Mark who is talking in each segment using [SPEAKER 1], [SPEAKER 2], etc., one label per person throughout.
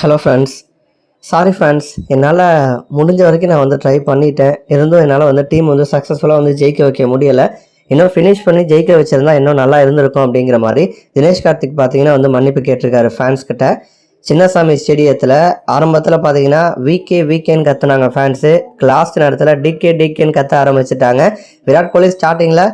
[SPEAKER 1] Hello friends sorry friends என்னால் முடிஞ்ச வரைக்கும் நான் வந்து ட்ரை பண்ணிட்டேன். இருந்தும் என்னால் வந்து டீம் வந்து சக்ஸஸ்ஃபுல்லாக வந்து ஜெயிக்க வைக்க முடியலை. இன்னும் ஃபினிஷ் பண்ணி ஜெயிக்க வச்சுருந்தா இன்னும் நல்லா இருந்திருக்கும் அப்படிங்கிற மாதிரி தினேஷ் கார்த்திக் பார்த்தீங்கன்னா வந்து மன்னிப்பு கேட்டிருக்காரு ஃபேன்ஸ் கிட்ட. சின்னசாமி ஸ்டேடியத்தில் ஆரம்பத்தில் பார்த்தீங்கன்னா விகே வீக்கேன்னு கத்துனாங்க ஃபேன்ஸு லாஸ்ட் நேரத்தில் டிகே டிகேன்னு கத்த ஆரம்பிச்சிட்டாங்க. விராட் கோலி ஸ்டார்டிங்கில்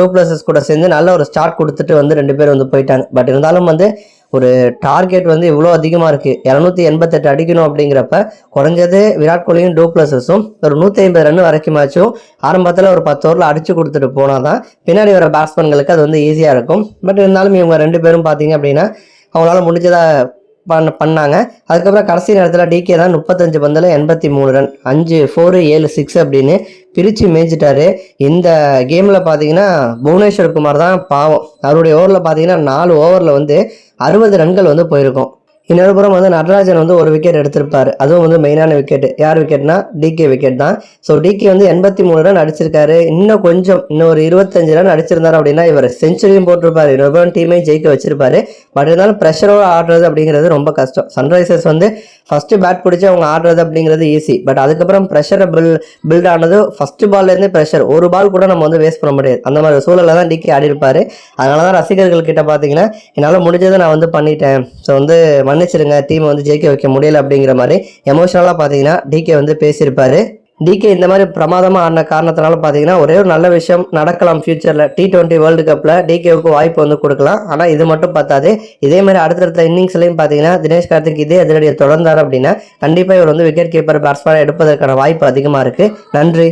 [SPEAKER 1] டூப்ளசஸ் கூட சேர்ந்து நல்ல ஒரு ஸ்டார்ட் கொடுத்துட்டு வந்து ரெண்டு பேரும் வந்து போயிட்டாங்க. பட் இருந்தாலும் வந்து ஒரு டார்கெட் வந்து இவ்வளோ அதிகமாக இருக்குது இரநூத்தி எண்பத்தெட்டு அடிக்கணும் அப்படிங்கிறப்ப குறைஞ்சது விராட் கோலியும் டூப்ளஸஸும் ஒரு நூற்றி ஐம்பது ரன் வரைக்குமாச்சும் ஆரம்பத்தில் ஒரு பத்து ஓவரில் அடிச்சு கொடுத்துட்டு போனால் தான் பின்னாடி வர பேட்ஸ்மேன்களுக்கு அது வந்து ஈஸியாக இருக்கும். பட் இருந்தாலும் இவங்க ரெண்டு பேரும் பார்த்தீங்க அப்படின்னா அவங்களால முடிஞ்சதாக பண்ண பண்ணாங்க. அதுக்கப்புறம் கடைசி நேரத்தில் டிகே தான் முப்பத்தஞ்சு பந்தில் எண்பத்தி மூணு ரன். அஞ்சு ஃபோரு ஏழு சிக்ஸ் அப்படின்னு பிரித்து மேய்ச்சிட்டாரு இந்த கேமில் பார்த்தீங்கன்னா புவனேஸ்வர் குமார் தான் பாவம். அவருடைய ஓவரில் பார்த்தீங்கன்னா நாலு ஓவரில் வந்து அறுபது ரன்கள் வந்து போயிருக்கும். இன்னொரு புறம் வந்து நடராஜன் வந்து ஒரு விக்கெட் எடுத்திருப்பார். அதுவும் வந்து மெயினான விக்கெட் யார் விக்கெட்னா டிகே விக்கெட் தான். ஸோ டிகே வந்து எண்பத்தி மூணு ரன் அடிச்சிருக்காரு. இன்னும் கொஞ்சம் இன்னும் ஒரு இருபத்தஞ்சு ரன் அடிச்சிருந்தார் அப்படின்னா இவர் செஞ்சுரியும் போட்டிருப்பார். இன்னொரு டீமையும் ஜெயிக்க வச்சிருப்பாரு. பட் இருந்தாலும் ப்ரெஷரோட ஆடுறது அப்படிங்கிறது ரொம்ப கஷ்டம். சன்ரைசர்ஸ் வந்து ஃபஸ்ட்டு பேட் பிடிச்சி அவங்க ஆடுறது அப்படிங்கிறது ஈஸி பட் அதுக்கப்புறம் ப்ரெஷரை பில் பில்ட் ஆனது ஃபர்ஸ்ட் பால்லேருந்தே ப்ரெஷர் ஒரு பால் கூட நம்ம வந்து வேஸ்ட் பண்ண முடியாது. அந்த மாதிரி சூழலில் தான் டிகே ஆடி இருப்பாரு அதனால தான் ரசிகர்கள் கிட்ட பார்த்தீங்கன்னா என்னால் முடிஞ்சதை நான் வந்து பண்ணிட்டேன். ஸோ வந்து மன்னிச்சிருங்க டீமை வந்து ஜெயிக்க வைக்க முடியல அப்படிங்கிற மாதிரி எமோஷனலாக பார்த்தீங்கன்னா டிகே வந்து பேசியிருப்பாரு. டிகே இந்த மாதிரி பிரமாதமாக ஆடின காரணத்தினால பார்த்தீங்கன்னா ஒரே ஒரு நல்ல விஷயம் நடக்கலாம் ஃபியூச்சரில் டி டுவெண்ட்டி வேர்ல்டு கப்பில் டிகேவுக்கு வாய்ப்பு வந்து கொடுக்கலாம். ஆனால் இது மட்டும் பத்தாது. இதே மாதிரி அடுத்தடுத்த இன்னிங்ஸ்லையும் பார்த்தீங்கன்னா தினேஷ் கார்த்திக் இதே எதிரடியை தொடர்ந்தார் அப்படின்னா கண்டிப்பாக இவர் வந்து விக்கெட் கீப்பர் பேட்ஸ்மேனாக எடுப்பதற்கான வாய்ப்பு அதிகமாக இருக்குது நன்றி.